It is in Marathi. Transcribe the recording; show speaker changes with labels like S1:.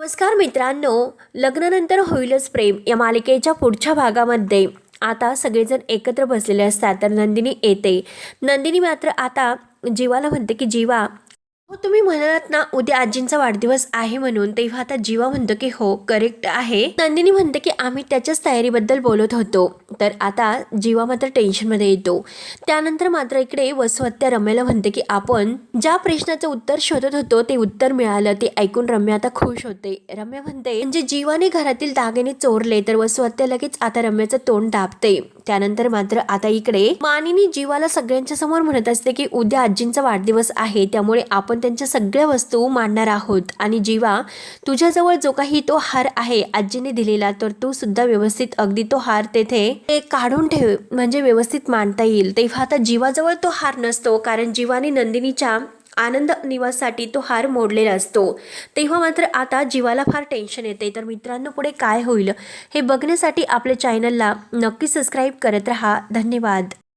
S1: नमस्कार मित्रांनो लग्नानंतर होईलच प्रेम या मालिकेच्या पुढच्या भागामध्ये. आता सगळेजण एकत्र बसलेले असतात तर नंदिनी येते. नंदिनी मात्र आता जीवाला म्हणते की जीवा हो तुम्ही म्हणालात ना उद्या आजींचा वाढदिवस आहे म्हणून तेव्हा आता जीवा म्हणतो की हो करेक्ट आहे. नंदिनी म्हणते की आम्ही त्याच्याच तयारीबद्दल बोलत होतो. तर आता जीवा मात्र टेन्शनमध्ये येतो. त्यानंतर मात्र इकडे वसवत्त्या रम्याला म्हणते की आपण ज्या प्रश्नाचं उत्तर शोधत होतो ते उत्तर मिळालं ते ऐकून रम्या आता खुश होते. रम्या म्हणते म्हणजे जीवाने घरातील दागिने चोरले तर वसुहत्या लगेच आता रम्याचं तोंड दाबते. त्यानंतर मात्र आता इकडे मानिनी जीवाला सगळ्यांच्या समोर म्हणत असते की उद्या आजींचा वाढदिवस आहे त्यामुळे आपण त्यांच्या सगळ्या वस्तू मांडणार आहोत. आणि जीवा तुझ्याजवळ जो काही तो हार आहे आजीने दिलेला तर तू सुद्धा व्यवस्थित अगदी तो हार तेथे ते काढून ठेव म्हणजे व्यवस्थित मांडता येईल. तेव्हा आता जीवाजवळ तो हार नसतो कारण जीवाने नंदिनीच्या आनंद निवाससाठी तो हार मोडलेला असतो. तेव्हा मात्र आता जीवाला फार टेन्शन येते. तर मित्रांनो पुढे काय होईल हे बघण्यासाठी आपल्या चॅनलला नक्की सबस्क्राईब करत राहा. धन्यवाद.